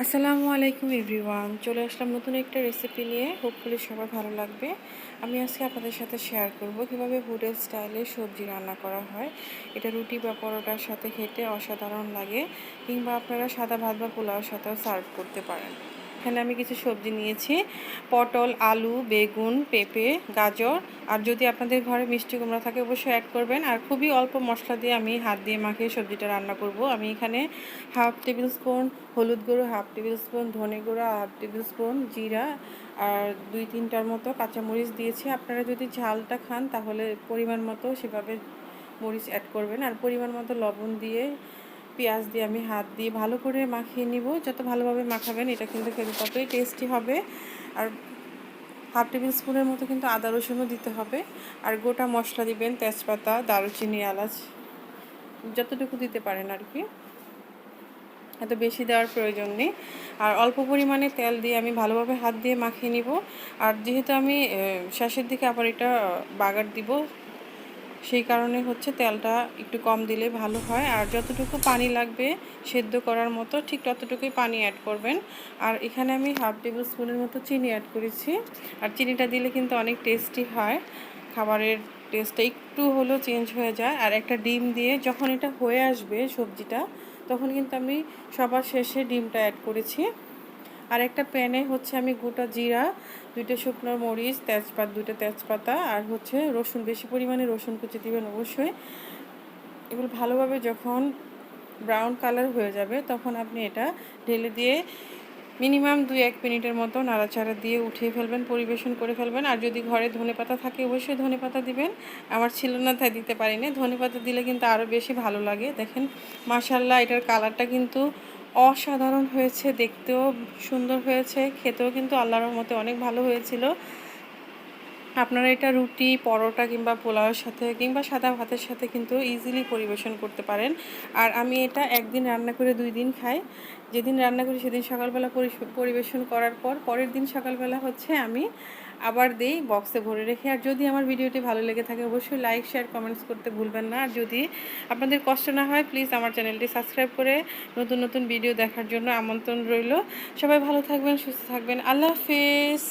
আসসালামু আলাইকুম এভরিওয়ান, চলে আসলাম নতুন একটা রেসিপি নিয়ে। হোপফুলি সবার ভালো লাগবে। আমি আজকে আপনাদের সাথে শেয়ার করব কীভাবে হোটেল স্টাইলে সবজি রান্না করা হয়। এটা রুটি বা পরোটার সাথে খেতে অসাধারণ লাগে, কিংবা আপনারা সাদা ভাত বা পোলাওর সাথেও সার্ভ করতে পারেন। এখানে আমি কিছু সবজি নিয়েছি। পটল, আলু, বেগুন, পেঁপে, গাজর। আর যদি আপনাদের ঘরে মিষ্টি কুমড়া থাকে, অবশ্যই অ্যাড করবেন। আর খুবই অল্প মশলা দিয়ে আমি হাত দিয়ে মাখিয়ে সবজিটা রান্না করব। আমি এখানে হাফ টেবিল স্পুন হলুদ গুঁড়ো হাফ টেবিল স্পুন ধনে গুঁড়ো হাফ টেবিল স্পুন জিরা, আর দুই তিনটার মতো কাঁচামরিচ দিয়েছি। আপনারা যদি ঝালটা খান, তাহলে পরিমাণ মতো সেভাবে মরিচ অ্যাড করবেন। আর পরিমাণ মতো লবণ দিয়ে পেঁয়াজ দিয়ে আমি হাত দিয়ে ভালো করে মাখিয়ে নিব। যত ভালোভাবে মাখাবেন, এটা কিন্তু খেতে ততই টেস্টি হবে। আর হাফ টেবিল স্পুনের মতো কিন্তু আদা রসুনও দিতে হবে। আর গোটা মশলা দিবেন তেজপাতা, দারুচিনি, এলাচ, যতটুকু দিতে পারেন আর কি। এত বেশি দেওয়ার প্রয়োজন নেই। আর অল্প পরিমাণে তেল দিয়ে আমি ভালোভাবে হাত দিয়ে মাখিয়ে নিব। আর যেহেতু আমি শেষের দিকে আবার এটা বাগার দিব সেই কারণে হচ্ছে তেলটা একটু কম দিলে ভালো হয়। আর যতটুকু পানি লাগবে সেদ্ধ করার মতো ঠিক ততটুকুই পানি অ্যাড করবেন। আর এখানে আমি হাফ টেবিল স্পুনের মতো চিনি অ্যাড করেছি। আর চিনিটা দিলে কিন্তু অনেক টেস্টি হয়। খাবারের টেস্টটা একটু হলেও চেঞ্জ হয়ে যায়। আর একটা ডিম দিয়ে যখন এটা হয়ে আসবে সবজিটা, তখন কিন্তু আমি সবার শেষে ডিমটা অ্যাড করেছি। আর একটা প্যানে হচ্ছে আমি গোটা জিরা, দুইটা শুকনো মরিচ, তেজপাত, দুইটা তেজপাতা, আর হচ্ছে রসুন, বেশি পরিমাণে রসুন কুচি দিবেন অবশ্যই। এগুলো ভালোভাবে যখন ব্রাউন কালার হয়ে যাবে, তখন আপনি এটা ঢেলে দিয়ে মিনিমাম দুই এক মিনিটের মতো নাড়াচাড়া দিয়ে উঠিয়ে ফেলবেন, পরিবেশন করে ফেলবেন। আর যদি ঘরে ধনে পাতা থাকে, অবশ্যই ধনে পাতা দিবেন। আমার ছিল না, তাই দিতে পারিনি। ধনে পাতা দিলে কিন্তু আরও বেশি ভালো লাগে। দেখেন মাসাল্লাহ এটার কালারটা কিন্তু অসাধারণ হয়েছে দেখতেও সুন্দর হয়েছে খেতেও কিন্তু আল্লাহর মতে অনেক ভালো হয়েছিল। আপনারা এটা রুটি, পরোটা কিংবা পোলাওয়ের সাথে কিংবা সাদা ভাতের সাথে কিন্তু ইজিলি পরিবেশন করতে পারেন। আর আমি এটা একদিন রান্না করে দুই দিন খাই। যেদিন রান্না করি সেদিন সকালবেলা পরিবেশন করার পর পরের দিন সকালবেলা হচ্ছে আমি আবার দিই বক্সে ভরে রেখে। আর যদি আমার ভিডিওটি ভালো লেগে থাকে অবশ্যই লাইক শেয়ার কমেন্টস করতে ভুলবেন না। আর যদি আপনাদের কষ্ট না হয় প্লিজ আমার চ্যানেলটি সাবস্ক্রাইব করে নতুন নতুন ভিডিও দেখার জন্য আমন্ত্রণ রইল। সবাই ভালো থাকবেন, সুস্থ থাকবেন। আল্লাহ হাফিজ।